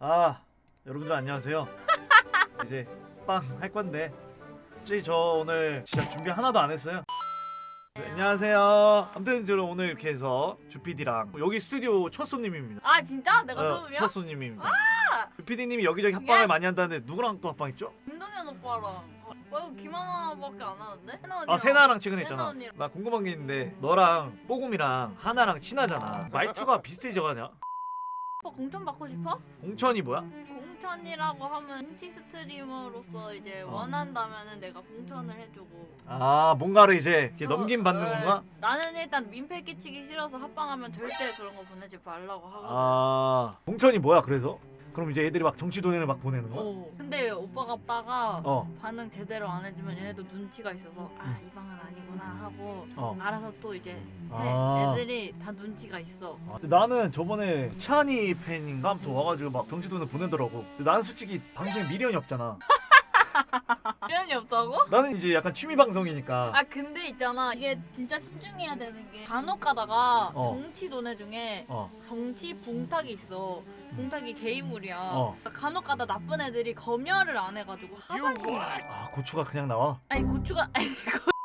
아 여러분들 안녕하세요. 이제 빵 할 건데 솔직히 저 오늘 진짜 준비 하나도 안 했어요. 네, 안녕하세요. 아무튼 저 오늘 이렇게 해서 주피디랑 여기 스튜디오 첫 손님입니다. 아 진짜? 내가 어, 처음이야? 첫 손님입니다. 주피디님이 여기저기 합방을 예? 많이 한다는데 누구랑 또 합방했죠? 김동현 오빠랑 어, 이거 김하나밖에 안 하는데? 세나 언니랑 아 세나랑 최근에 세나 했잖아. 언니랑. 나 궁금한 게 있는데 너랑 뽀금이랑 하나랑 친하잖아. 말투가 비슷해져가냐? 오빠 공천 받고 싶어? 공천이 뭐야? 공천이라고 하면 인치 스트리머로서 이제 어. 원한다면은 내가 공천을 해주고 아 뭔가를 이제 이렇게 저- 넘김 받는 어, 건가? 나는 일단 민폐 끼치기 싫어서 합방하면 절대 그런 거 보내지 말라고 하거든 아 공천이 뭐야 그래서? 그럼 이제 애들이 막 정치 돈을 막 보내는 거야? 어. 근데 오빠가 오빠가 어. 반응 제대로 안 해주면 얘네도 눈치가 있어서 아 이 방은 아니구나 하고 어. 알아서 또 이제 해. 아. 애들이 다 눈치가 있어 아, 나는 저번에 차니 팬인가 아무튼 와가지고 막 정치 돈을 보내더라고. 근데 나는 솔직히 방송에 미련이 없잖아. 미련이 없다고? 나는 이제 약간 취미 방송이니까. 아 근데 있잖아 이게 진짜 신중해야 되는 게 간혹 가다가 어. 정치 도네 중에 어. 정치 봉탁이 있어 봉탁이 게이물이야 어. 간혹 가다 나쁜 애들이 검열을 안 해가지고 하반신 나아 고추가 그냥 나와. 아니 고추가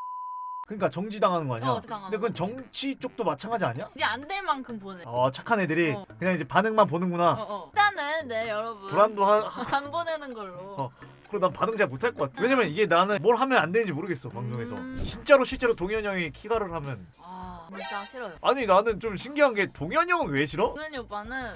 그러니까 정지 당하는 거 아니야? 어, 근데 그건 정치 쪽도 마찬가지 아니야? 이제 안 될 만큼 보내 어 착한 애들이 어. 그냥 이제 반응만 보는구나. 어 어 일단은 네 여러분 불안도 하. 안 보내는 걸로 어. 그리고 난 반응 잘 못할 것 같아. 왜냐면 이게 나는 뭘 하면 안 되는지 모르겠어 방송에서. 음. 진짜로 실제로 동현 형이 키가를 하면 아 진짜 싫어요 아니 나는 좀 신기한 게 동현 형은 왜 싫어? 동현이 오빠는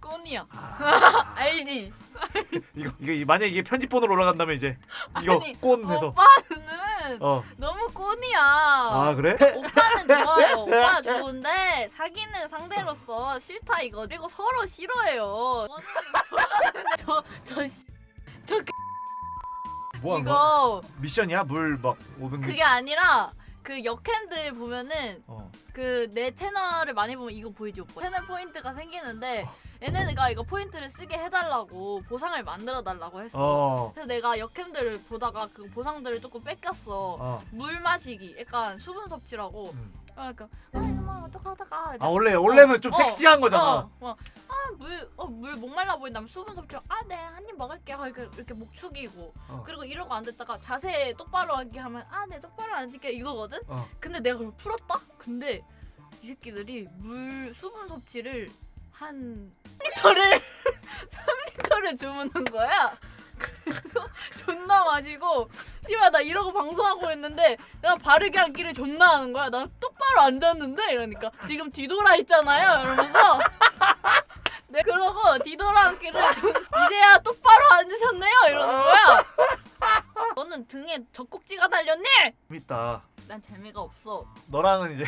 꼰이야 아, 알지? 이거 이거 만약 이게 편집본으로 올라간다면 이제 이거 아니, 꼰 해서 오빠는 어. 너무 꼰이야 아 그래? 오빠는 좋아요. 오빠 좋은데 사귀는 상대로서 싫다 이거. 그리고 서로 싫어해요. 저저 저 저, 뭐한 거? 이거 미션이야? 물 막 500리. 그게 아니라 그 역캠들 보면은 어. 그 내 채널을 많이 보면 이거 보이지 오빠. 채널 포인트가 생기는데 얘네가 이거 포인트를 쓰게 해달라고 보상을 만들어 달라고 했어. 어. 그래서 내가 역캠들을 보다가 그 보상들을 조금 뺏겼어. 어. 물 마시기, 약간 수분 섭취라고. 음. 그러니까 아 이놈아 어떡하다가 아 원래 원래는 좀 어, 섹시한 거잖아. 어, 어. 아물 어, 물 목말라 보인다면 수분 섭취 아네 한 입 먹을게 하고 이렇게, 이렇게 목 축이고 어. 그리고 이러고 앉았다가 자세 똑바로 하기 하면 아네 똑바로 앉을게 이거거든 어. 근데 내가 그걸 풀었다 근데 이 새끼들이 물 수분 섭취를 한 3리터를 3리터를 주무는 거야 그래서 존나 마시고 씨발 나 이러고 방송하고 있는데 내가 바르게 앉기를 존나 하는 거야. 나 똑바로 앉았는데? 이러니까. 지금 뒤돌아 있잖아요. 이러면서. 네 그러고 뒤돌아 앉기를 존- 이제야 똑바로 앉으셨네요. 이러는 거야. 너는 등에 젖꼭지가 달렸니? 재밌다. 난 재미가 없어. 너랑은 이제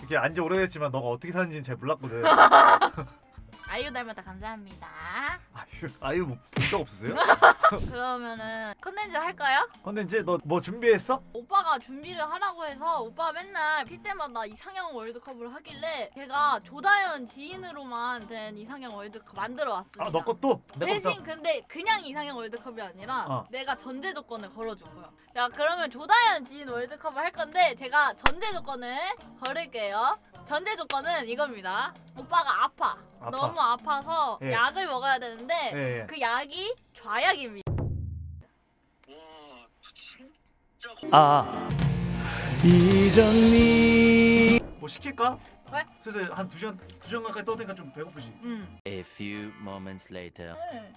이렇게 안지 오래됐지만 너가 어떻게 사는지는 잘 몰랐거든. 아이유 닮았다 감사합니다 아유 아유 뭐본적 없으세요? 그러면은 컨텐츠 할까요? 컨텐츠 너 뭐 준비했어? 오빠가 준비를 하라고 해서 오빠 맨날 필 때마다 이상형 월드컵을 하길래 제가 조다현 지인으로만 된 이상형 월드컵 만들어 왔습니다. 아 너 것도 내 것도. 대신 근데 그냥 이상형 월드컵이 아니라 어. 내가 전제 조건을 걸어줄 거야. 야 그러면 조다현 지인 월드컵을 할 건데 제가 전제 조건을 걸을게요. 전제 조건은 이겁니다. 오빠가 아파. 아파. 너무 아파서 예. 약을 먹어야 되는데 예, 예. 그 약이 좌약입니다. 아. 아. 이정미. 뭐 시킬까? 왜? 슬슬 한두 시간 두 시간 가까이 떠드니까 좀 배고프지. 음. A few moments later. 네.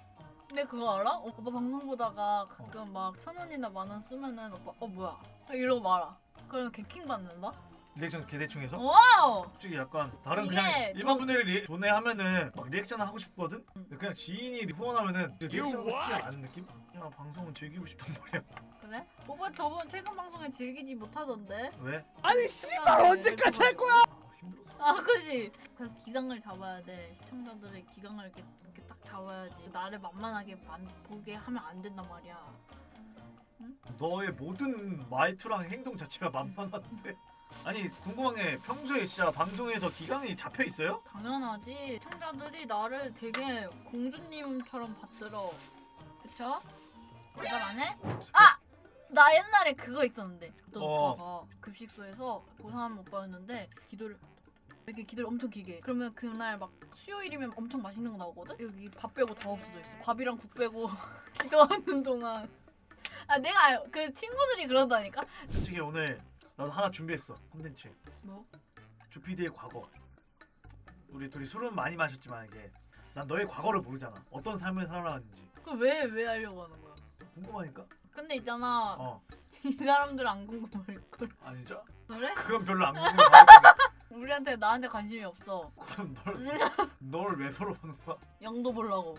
근데 그거 알아? 오빠 방송 보다가 가끔 막 천 원이나 만 원 쓰면은 오빠 어 뭐야 이러고 말아. 그러면 개킹 받는다? 리액션 개대충해서 와우! 솔직히 약간 다른 이게 그냥 돈- 일반 분들이 리, 돈에 하면은 막 리액션 하고 싶거든. 근데 그냥 지인이 후원하면은 리액션 하고 싶지 않은 느낌? 야 방송은 즐기고 싶단 말이야. 그래? 오빠 저번 최근 방송에 즐기지 못하던데? 왜? 아니 씨발, 언제까지 할 거야? 아, 힘들었어. 아 그지? 그냥 기강을 잡아야 돼. 시청자들의 기강을 이렇게, 이렇게 딱 잡아야지. 나를 만만하게 만, 보게 하면 안 된단 말이야. 너의 모든 말투랑 행동 자체가 만만한데. 아니 궁금한 게 평소에 진짜 방송에서 기강이 잡혀 있어요? 당연하지. 시청자들이 나를 되게 공주님처럼 받들어. 그쵸? 대답 안 해? 아! 나 옛날에 그거 있었는데 어떤 어. 오빠가 급식소에서 고3 오빠였는데 기도를 이렇게 기다려 엄청 길게. 그러면 그날 막 수요일이면 엄청 맛있는 거 나오거든. 여기 밥 빼고 다 없어져 있어. 밥이랑 국 빼고 기도하는 동안. 아 내가 알- 그 친구들이 그런다니까. 솔직히 오늘 나도 하나 준비했어 콘텐츠 뭐? 주피디의 과거 우리 둘이 술은 많이 마셨지만 이게 난 너의 과거를 모르잖아 어떤 삶을 살아왔는지 그럼 왜 왜 하려고 하는 거야? 궁금하니까 근데 있잖아 어 이 사람들 안 궁금할 걸. 아 진짜? 그래? 그건 별로 안 궁금해 우리한테 나한테 관심이 없어. 그럼 널널왜 물어보는 거야? 영도 보려고.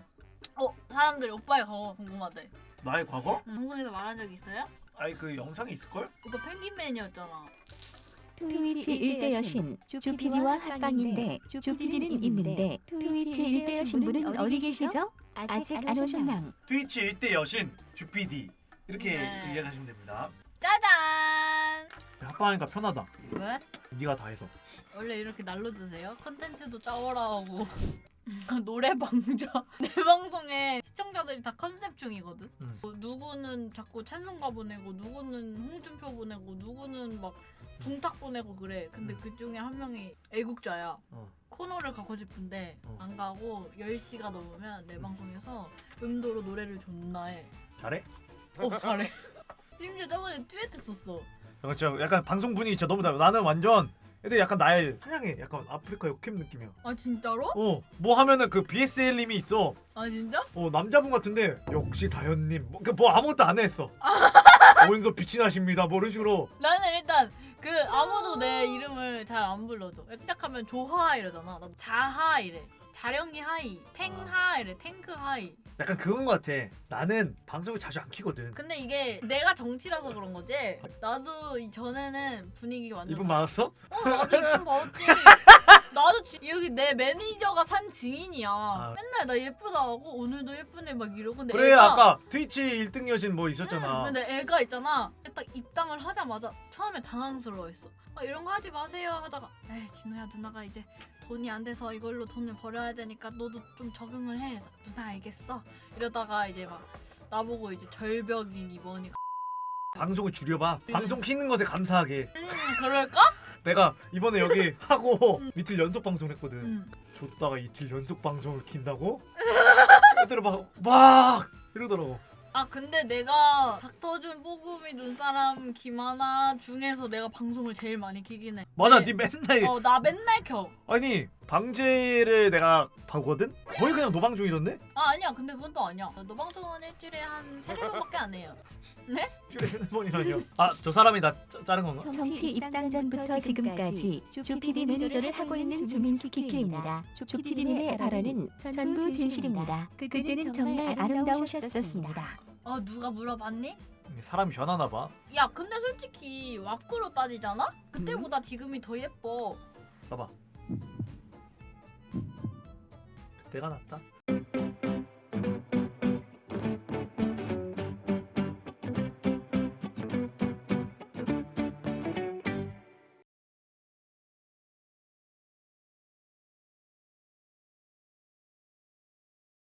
어 사람들이 오빠의 과거가 궁금하대. 나의 과거? 응, 방송에서 말한 적 있어요? 아니 그 영상이 있을걸? 오빠 펭귄맨이었잖아. 트위치 일대 여신 주피디와 합방인데 주피디는 있는데 트위치 일대 여신 분은 어디 계시죠? 아직 안 오셨낭. 트위치 일대 여신 주피디 이렇게 네. 이해하시면 됩니다 짜잔. 합방하니까 편하다 왜? 네가 다 해서 원래 이렇게 날로 드세요? 컨텐츠도 짜오라 하고 노래 방자 내 방송에 시청자들이 다 컨셉 중이거든 음. 뭐 누구는 자꾸 찬송가 보내고 누구는 홍준표 보내고 누구는 막 붕탁 보내고 그래 근데 음. 그 중에 한 명이 애국자야 어. 코너를 가고 싶은데 어. 안 가고 10시가 넘으면 내 방송에서 음도로 노래를 존나 해 잘해? 어 잘해 심지어 저번에 듀엣 했었어 그렇죠 약간 방송 분위기 진짜 너무 달라 나는 완전 애들이 약간 날 사냥해 약간 아프리카 역캠 느낌이야 아 진짜로? 어 뭐 하면은 그 BSL님이 있어 아 진짜? 어 남자분 같은데 역시 다현님 뭐, 그뭐 아무것도 안 했어 오늘도 빛이 나십니다 뭐 이런 식으로 나는 일단 그 아무도 내 이름을 잘 안 불러줘. 시작하면 조하 이러잖아. 나도 자하 이래. 자령이 하이, 탱하 이래. 탱크 하이. 약간 그건 것 같아 나는 방송을 자주 안 키거든 근데 이게 내가 정치라서 그런 거지. 나도 이 전에는 분위기가 완전. 이분 많았어? 어 나도 이쁜 받았지. 나도 지- 여기 내 매니저가 산 증인이야. 맨날 나 예쁘다 하고 오늘도 예쁘네 막 이러고. 근데 그래 애가, 아까 트위치 1등 여신 뭐 있었잖아 응, 근데 애가 있잖아. 딱 입당을 하자마자 처음에 당황스러워했어. 아, 이런 거 하지 마세요 하다가 에이 진우야 누나가 이제 돈이 안 돼서 이걸로 돈을 벌어야 되니까 너도 좀 적응을 해. 그래서 누나 알겠어. 이러다가 이제 막 나보고 이제 절벽인 이번이 방송을 줄여봐 방송 키는 것에 감사하게 음 그럴까? 내가 이번에 여기 하고 이틀 연속 방송했거든 음. 줬다가 이틀 연속 방송을 킨다고? 애들이 막, 막 이러더라고 아 근데 내가 박터준, 뽀금이, 눈사람, 김하나 중에서 내가 방송을 제일 많이 키긴 해. 맞아 네. 니 맨날 어나 맨날 켜. 아니 방제를 내가 보거든? 거의 그냥 노방중이던데? 아 아니야 근데 그건 또 아니야. 너 방송은 일주일에 한 세네 번밖에 안 해요. 주에 세네 번이라뇨 아 저 사람이 나 짜- 자른 건가? 정치 입당 전부터 지금까지 주피디 매니저를 하고 있는 주민수 키키입니다. 주피디님의 발언은 전부 진실입니다. 그때는 정말 아름다우셨었습니다. 아 누가 물어봤니? 사람이 변하나 봐 야 근데 솔직히 와꾸로 따지잖아? 그때보다 지금이 더 예뻐. 봐봐 내가 낫다.